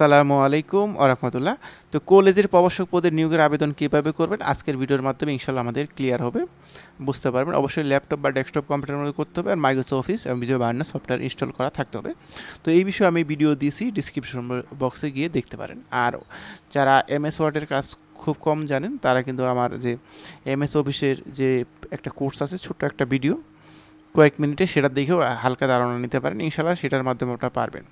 আসসালামু আলাইকুম আরহামতুল্লাহ তো কলেজের প্রবাসক পদে নিয়োগের আবেদন কীভাবে করবেন? আজকের ভিডিওর মাধ্যমে ইনশাল্লাহ আমাদের ক্লিয়ার হবে। বুঝতে পারবেন। অবশ্যই ল্যাপটপ বা ডেস্কটপ কম্পিউটারের মধ্যে করতে হবে আর মাইক্রোসফট অফিস এবং বিজয় বাহান্ন সফটওয়্যার ইনস্টল করা থাকতে হবে। তো এই বিষয়ে আমি ভিডিও দিয়েছি ডিসক্রিপশন বক্সে গিয়ে দেখতে পারেন। আর যারা এমএস ওয়ার্ডের কাজ খুব কম জানেন, তারা কিন্তু আমার যে এমএস অফিসের যে একটা কোর্স আছে, ছোট্ট একটা ভিডিও কয়েক মিনিটে সেটা দেখেও হালকা ধারণা নিতে পারেন। ইনশাল্লাহ সেটার মাধ্যমে ওটা পারবেন।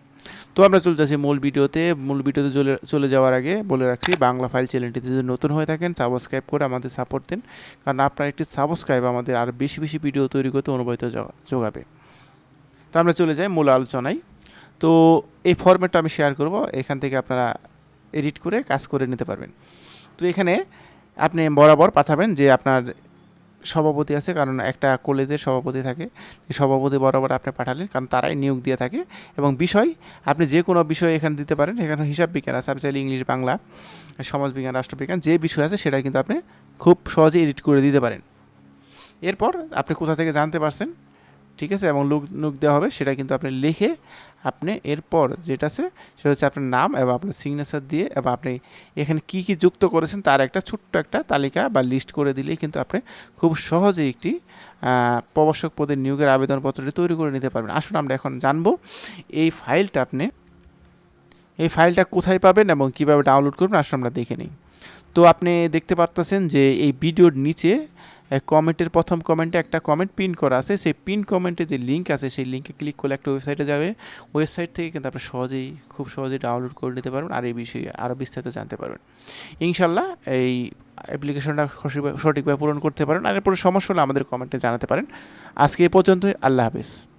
তো আমরা চলে যাচ্ছি মূল ভিডিওতে। মূল ভিডিওতে চলে চলে যাওয়ার আগে বলে রাখছি, বাংলা ফাইল চ্যানেলটিতে যদি নতুন হয়ে থাকেন, সাবস্ক্রাইব করে আমাদের সাপোর্ট দেন। কারণ আপনার একটি সাবস্ক্রাইব আমাদের আর বেশি বেশি ভিডিও তৈরি করতে অনুপ্রাণিত যোগাবে। তো আমরা চলে যাই মূল আলোচনায়। তো এই ফরম্যাটটা আমি শেয়ার করব। এখান থেকে আপনারা এডিট করে কাজ করে নিতে পারবেন। তো এখানে আপনি বরাবর পাঠাবেন যে আপনার সভাপতি আছে, কারণ একটা কলেজের সভাপতি থাকে। সভাপতি বরাবর আপনি পাঠালেন, কারণ তারাই নিয়োগ দিয়ে থাকে। এবং বিষয়, আপনি যে কোনো বিষয় এখানে দিতে পারেন, এখানে হিসাব বিজ্ঞান আছে আপনি চাইলে ইংলিশ, বাংলা সমাজবিজ্ঞান রাষ্ট্রবিজ্ঞান, যে বিষয় আছে সেটা কিন্তু আপনি খুব সহজে এডিট করে দিতে পারেন। এরপর আপনি কোথা থেকে জানতে পারছেন? ঠিক আছে, এবং লুক লুক দেওয়া হবে, সেটা কিন্তু আপনি লিখে আপনি এরপর যেটা আছে, সেটা হচ্ছে আপনার নাম এবং আপনার সিগনেচার দিয়ে এবং আপনি এখানে কি কি যুক্ত করেছেন তার একটা ছোট্ট একটা তালিকা বা লিস্ট করে দিলেই কিন্তু আপনি খুব সহজেই একটি প্রবাসক পদের নিয়োগের আবেদনপত্রটি তৈরি করে নিতে পারবেন। আসুন আমরা এখন জানব এই ফাইলটা আপনি, এই ফাইলটা কোথায় পাবেন এবং কীভাবে ডাউনলোড করবেন, আসুন আমরা দেখে নিই। তো আপনি দেখতে পারতেছেন যে এই ভিডিওর নিচে কমেন্টের প্রথম কমেন্টে একটা কমেন্ট পিন করা আছে। সেই পিন কমেন্টে যে লিঙ্ক আছে, সেই লিঙ্কে ক্লিক করলে একটা ওয়েবসাইটে যাবে। ওয়েবসাইট থেকে কিন্তু আপনি সহজেই, খুব সহজেই ডাউনলোড করে নিতে পারবেন। আর এই বিষয়ে আরও বিস্তারিত জানতে পারবেন। ইনশাল্লাহ এই অ্যাপ্লিকেশনটা সঠিকভাবে পূরণ করতে পারেন। আর এরপরে সমস্যা হলে আমাদের কমেন্টে জানাতে পারেন। আজকে এ পর্যন্তই। আল্লাহ হাফিজ।